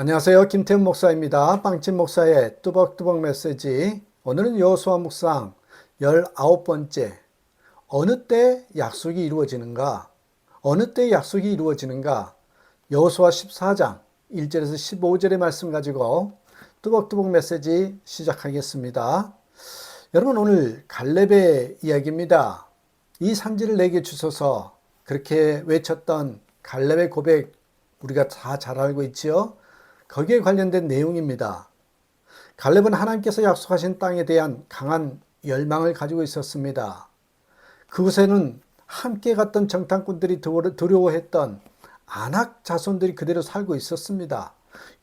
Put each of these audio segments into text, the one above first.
안녕하세요. 김태훈 목사입니다. 빵집 목사의 뚜벅뚜벅 메시지. 오늘은 여호수아 묵상 19번째. 어느 때 약속이 이루어지는가? 어느 때 약속이 이루어지는가? 여호수아 14장 1절에서 15절의 말씀 가지고 뚜벅뚜벅 메시지 시작하겠습니다. 여러분 오늘 갈렙의 이야기입니다. 이 산지를 내게 주소서 그렇게 외쳤던 갈렙의 고백 우리가 다 잘 알고 있지요. 거기에 관련된 내용입니다. 갈렙은 하나님께서 약속하신 땅에 대한 강한 열망을 가지고 있었습니다. 그곳에는 함께 갔던 정탐꾼들이 두려워했던 안악 자손들이 그대로 살고 있었습니다.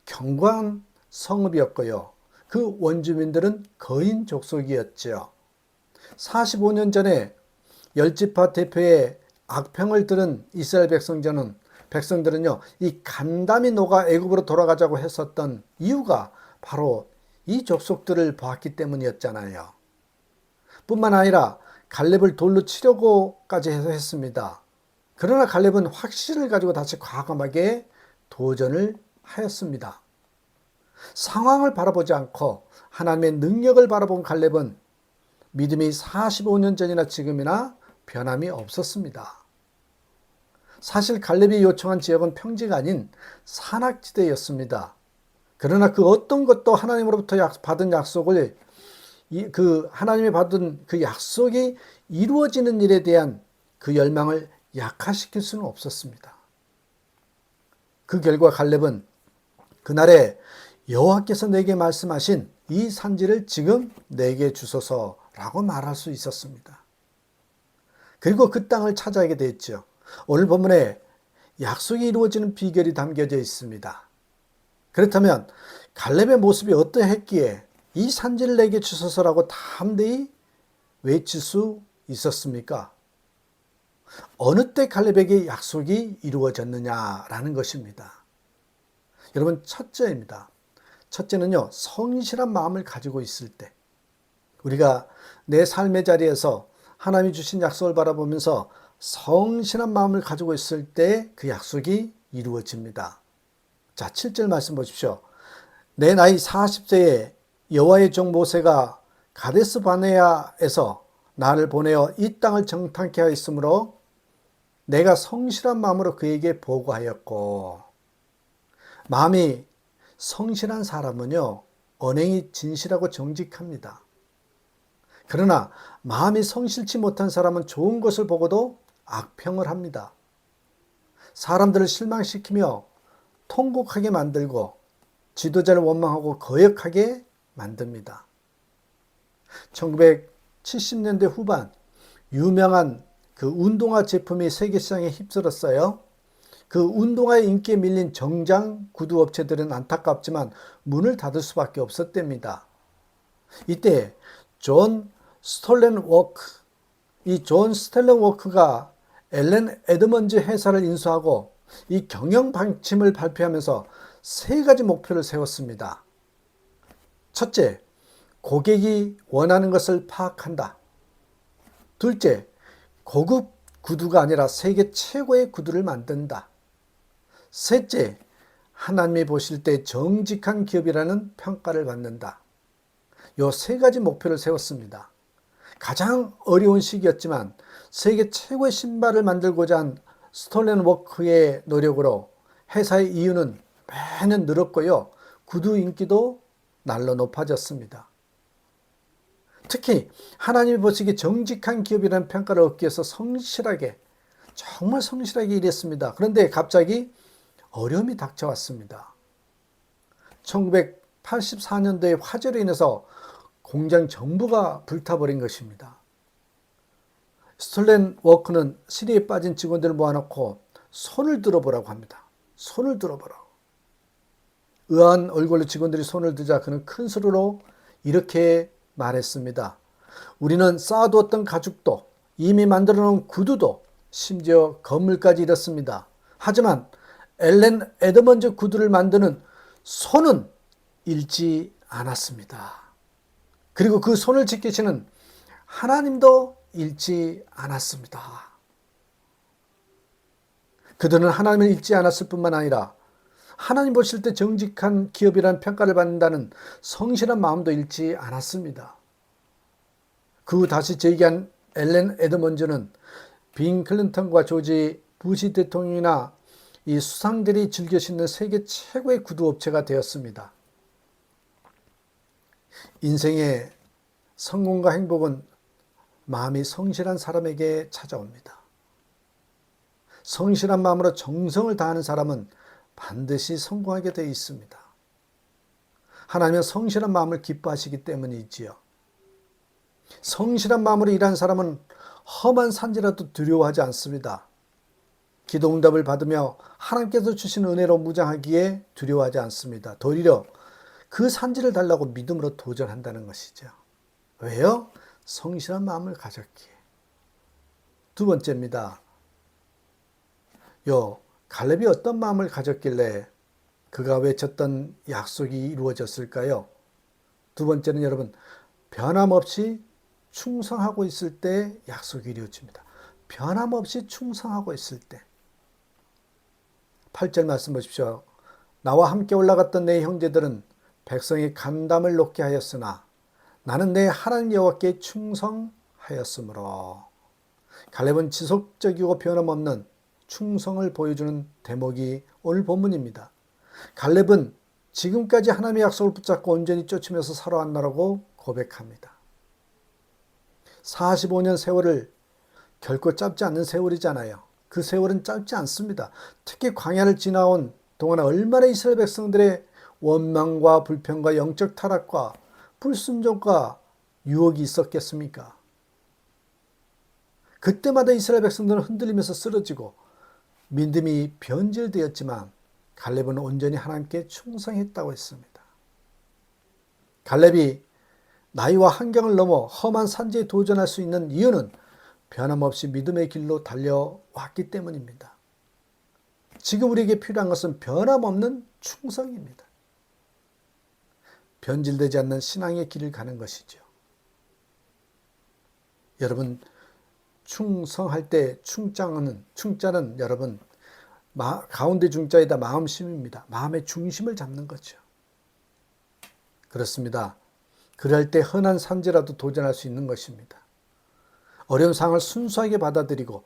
경관 성읍이었고요. 그 원주민들은 거인 족속이었죠. 45년 전에 열지파 대표의 악평을 들은 이스라엘 백성전은 백성들은요, 이 간담이 녹아 애굽으로 돌아가자고 했었던 이유가 바로 이 족속들을 보았기 때문이었잖아요. 뿐만 아니라 갈렙을 돌로 치려고까지 해서 했습니다. 그러나 갈렙은 확신을 가지고 다시 과감하게 도전을 하였습니다. 상황을 바라보지 않고 하나님의 능력을 바라본 갈렙은 믿음이 45년 전이나 지금이나 변함이 없었습니다. 사실 갈렙이 요청한 지역은 평지가 아닌 산악지대였습니다. 그러나 그 어떤 것도 하나님으로부터 받은 약속을 그 하나님이 받은 그 약속이 이루어지는 일에 대한 그 열망을 약화시킬 수는 없었습니다. 그 결과 갈렙은 그날에 여호와께서 내게 말씀하신 이 산지를 지금 내게 주소서라고 말할 수 있었습니다. 그리고 그 땅을 찾아가게 됐죠. 오늘 본문에 약속이 이루어지는 비결이 담겨져 있습니다. 그렇다면 갈렙의 모습이 어떠했기에 이 산지를 내게 주소서라고 담대히 외칠 수 있었습니까? 어느 때 갈렙에게 약속이 이루어졌느냐라는 것입니다. 여러분 첫째입니다. 첫째는요 성실한 마음을 가지고 있을 때 우리가 내 삶의 자리에서 하나님이 주신 약속을 바라보면서 성실한 마음을 가지고 있을 때 그 약속이 이루어집니다. 자, 7절 말씀 보십시오. 내 나이 40세에 여호와의 종 모세가 가데스 바네아에서 나를 보내어 이 땅을 정탐케 하였으므로 내가 성실한 마음으로 그에게 보고하였고 마음이 성실한 사람은요 언행이 진실하고 정직합니다. 그러나 마음이 성실치 못한 사람은 좋은 것을 보고도 악평을 합니다. 사람들을 실망시키며 통곡하게 만들고 지도자를 원망하고 거역하게 만듭니다. 1970년대 후반 유명한 그 운동화 제품이 세계 시장에 휩쓸었어요. 그 운동화의 인기에 밀린 정장 구두 업체들은 안타깝지만 문을 닫을 수밖에 없었답니다. 이때 존 스톨렌 워크, 이 존 스텔렌 워크가 엘렌 에드먼즈 회사를 인수하고 이 경영 방침을 발표하면서 세 가지 목표를 세웠습니다. 첫째, 고객이 원하는 것을 파악한다. 둘째, 고급 구두가 아니라 세계 최고의 구두를 만든다. 셋째, 하나님이 보실 때 정직한 기업이라는 평가를 받는다. 요 세 가지 목표를 세웠습니다. 가장 어려운 시기였지만 세계 최고의 신발을 만들고자 한 스톨렌 워크의 노력으로 회사의 이유는 매년 늘었고요. 구두 인기도 날로 높아졌습니다. 특히 하나님이 보시기 정직한 기업이라는 평가를 얻기 위해서 성실하게 정말 성실하게 일했습니다. 그런데 갑자기 어려움이 닥쳐왔습니다. 1984년도에 화재로 인해서 공장 전부가 불타버린 것입니다. 스톨렌 워크는 시리에 빠진 직원들을 모아놓고 손을 들어보라고 합니다. 손을 들어보라고. 의아한 얼굴로 직원들이 손을 드자 그는 큰 소리로 이렇게 말했습니다. 우리는 쌓아두었던 가죽도 이미 만들어 놓은 구두도 심지어 건물까지 잃었습니다. 하지만 엘렌 에드먼즈 구두를 만드는 손은 잃지 않았습니다. 그리고 그 손을 지키시는 하나님도 잃지 않았습니다. 그들은 하나님을 잃지 않았을 뿐만 아니라 하나님 보실 때 정직한 기업이라는 평가를 받는다는 성실한 마음도 잃지 않았습니다. 그 후 다시 제기한 엘렌 에드먼즈는 빈 클린턴과 조지 부시 대통령이나 이 수상들이 즐겨 신는 세계 최고의 구두 업체가 되었습니다. 인생의 성공과 행복은 마음이 성실한 사람에게 찾아옵니다. 성실한 마음으로 정성을 다하는 사람은 반드시 성공하게 되어 있습니다. 하나님은 성실한 마음을 기뻐하시기 때문이지요. 성실한 마음으로 일하는 사람은 험한 산지라도 두려워하지 않습니다. 기도 응답을 받으며 하나님께서 주신 은혜로 무장하기에 두려워하지 않습니다. 도리려 그 산지를 달라고 믿음으로 도전한다는 것이죠. 왜요? 성실한 마음을 가졌기에. 두 번째입니다. 요 갈렙이 어떤 마음을 가졌길래 그가 외쳤던 약속이 이루어졌을까요? 두 번째는 여러분 변함없이 충성하고 있을 때 약속이 이루어집니다. 변함없이 충성하고 있을 때. 8절 말씀 보십시오. 나와 함께 올라갔던 내 형제들은 백성이 간담을 놓게 하였으나 나는 내 하나님 여호와께 충성하였으므로 갈렙은 지속적이고 변함없는 충성을 보여주는 대목이 오늘 본문입니다. 갈렙은 지금까지 하나님의 약속을 붙잡고 온전히 쫓으면서 살아왔나라고 고백합니다. 45년 세월을 결코 짧지 않는 세월이잖아요. 그 세월은 짧지 않습니다. 특히 광야를 지나온 동안 얼마나 이스라엘 백성들의 원망과 불평과 영적 타락과 불순종과 유혹이 있었겠습니까? 그때마다 이스라엘 백성들은 흔들리면서 쓰러지고 믿음이 변질되었지만 갈렙은 온전히 하나님께 충성했다고 했습니다. 갈렙이 나이와 환경을 넘어 험한 산지에 도전할 수 있는 이유는 변함없이 믿음의 길로 달려왔기 때문입니다. 지금 우리에게 필요한 것은 변함없는 충성입니다. 변질되지 않는 신앙의 길을 가는 것이죠. 여러분 충성할 때 충자는 충자는 여러분 마, 가운데 중자에다 마음심입니다. 마음의 중심을 잡는 거죠. 그렇습니다. 그럴 때 흔한 산지라도 도전할 수 있는 것입니다. 어려운 상황을 순수하게 받아들이고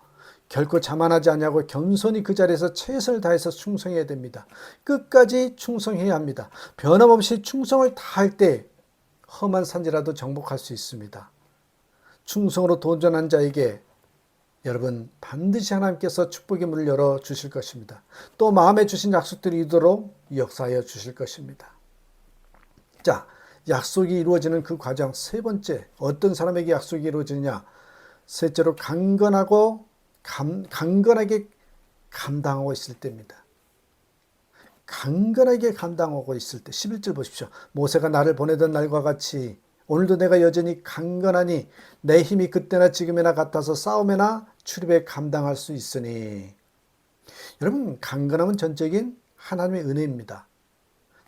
결코 자만하지 않냐고 겸손히 그 자리에서 최선을 다해서 충성해야 됩니다. 끝까지 충성해야 합니다. 변함없이 충성을 다할 때 험한 산지라도 정복할 수 있습니다. 충성으로 도전한 자에게 여러분 반드시 하나님께서 축복의 문을 열어 주실 것입니다. 또 마음에 주신 약속들이 이도록 역사하여 주실 것입니다. 자, 약속이 이루어지는 그 과정 세 번째 어떤 사람에게 약속이 이루어지느냐? 셋째로 강건하고 감, 강건하게 감당하고 있을 때입니다. 강건하게 감당하고 있을 때 11절 보십시오. 모세가 나를 보내던 날과 같이 오늘도 내가 여전히 강건하니 내 힘이 그때나 지금이나 같아서 싸움에나 출입에 감당할 수 있으니 여러분 강건함은 전적인 하나님의 은혜입니다.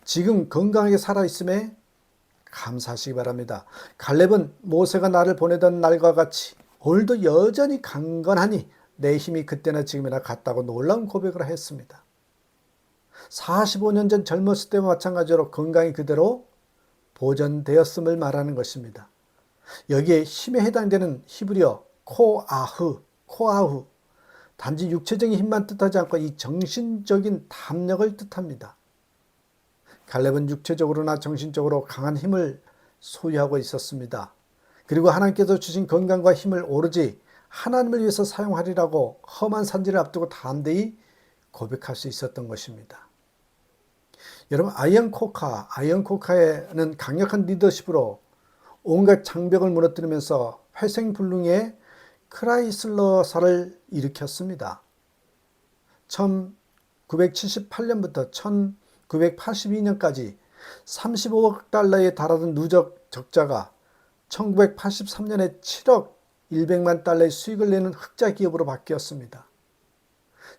지금 건강하게 살아있음에 감사하시기 바랍니다. 갈렙은 모세가 나를 보내던 날과 같이 오늘도 여전히 강건하니 내 힘이 그때나 지금이나 같다고 놀라운 고백을 했습니다. 45년 전 젊었을 때와 마찬가지로 건강이 그대로 보존되었음을 말하는 것입니다. 여기에 힘에 해당되는 히브리어 코아흐, 코아흐, 단지 육체적인 힘만 뜻하지 않고 이 정신적인 담력을 뜻합니다. 갈렙은 육체적으로나 정신적으로 강한 힘을 소유하고 있었습니다. 그리고 하나님께서 주신 건강과 힘을 오로지 하나님을 위해서 사용하리라고 험한 산지를 앞두고 담대히 고백할 수 있었던 것입니다. 여러분 아이언 코카, 아이언 코카에는 강력한 리더십으로 온갖 장벽을 무너뜨리면서 회생불능의 크라이슬러사를 일으켰습니다. 1978년부터 1982년까지 35억 달러에 달하던 누적 적자가 1983년에 7억 100만 달러의 수익을 내는 흑자 기업으로 바뀌었습니다.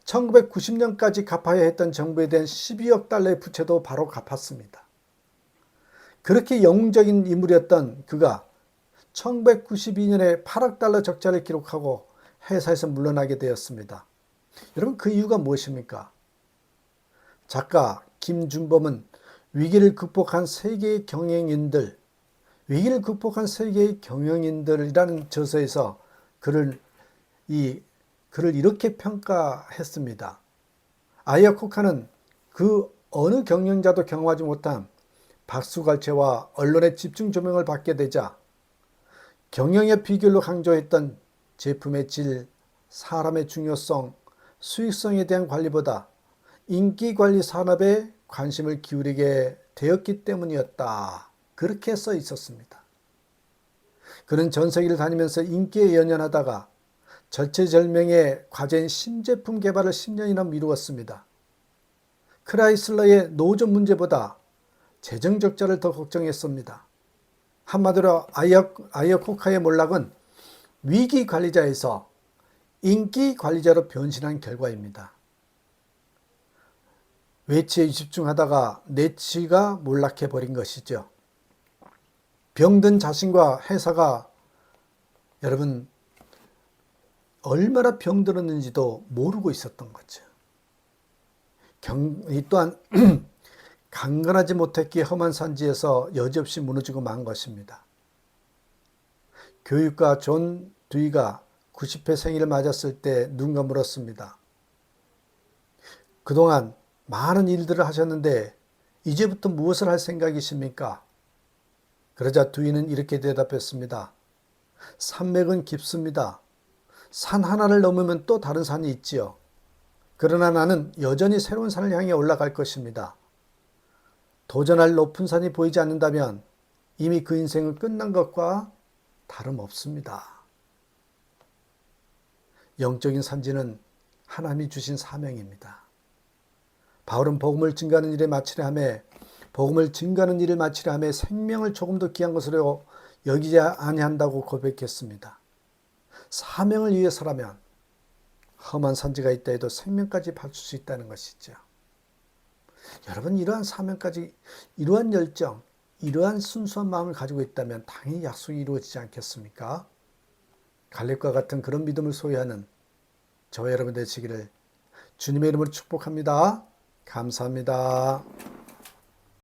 1990년까지 갚아야 했던 정부에 대한 12억 달러의 부채도 바로 갚았습니다. 그렇게 영웅적인 인물이었던 그가 1992년에 8억 달러 적자를 기록하고 회사에서 물러나게 되었습니다. 여러분 그 이유가 무엇입니까? 작가 김준범은 위기를 극복한 세계의 경영인들, 위기를 극복한 세계의 경영인들이라는 저서에서 그를 이 그를 이렇게 평가했습니다. 아이아코카는 그 어느 경영자도 경험하지 못한 박수갈채와 언론의 집중 조명을 받게 되자 경영의 비결로 강조했던 제품의 질, 사람의 중요성, 수익성에 대한 관리보다 인기 관리 산업에 관심을 기울이게 되었기 때문이었다. 그렇게 써 있었습니다. 그는 전 세계를 다니면서 인기에 연연하다가 절체절명의 과제인 신제품 개발을 10년이나 미루었습니다. 크라이슬러의 노조 문제보다 재정 적자를 더 걱정했습니다. 한마디로 아이어, 아이어 코카의 몰락은 위기 관리자에서 인기 관리자로 변신한 결과입니다. 외치에 집중하다가 내치가 몰락해 버린 것이죠. 병든 자신과 회사가 여러분 얼마나 병들었는지도 모르고 있었던 거죠. 경, 이 또한 강건하지 못했기에 험한 산지에서 여지없이 무너지고 만 것입니다. 교육가 존 두이가 90회 생일을 맞았을 때 누군가 물었습니다. 그동안 많은 일들을 하셨는데 이제부터 무엇을 할 생각이십니까? 그러자 두이는 이렇게 대답했습니다. 산맥은 깊습니다. 산 하나를 넘으면 또 다른 산이 있지요. 그러나 나는 여전히 새로운 산을 향해 올라갈 것입니다. 도전할 높은 산이 보이지 않는다면 이미 그 인생은 끝난 것과 다름없습니다. 영적인 산지는 하나님이 주신 사명입니다. 바울은 복음을 증가하는 일에 마치려 하며 복음을 증가하는 일을 마치려 하며 생명을 조금 더 귀한 것으로 여기지 아니한다고 고백했습니다. 사명을 위해서라면 험한 산지가 있다 해도 생명까지 바칠 수 있다는 것이죠. 여러분 이러한 사명까지 이러한 열정, 이러한 순수한 마음을 가지고 있다면 당연히 약속이 이루어지지 않겠습니까? 갈렙과 같은 그런 믿음을 소유하는 저와 여러분 되시기를 주님의 이름으로 축복합니다. 감사합니다.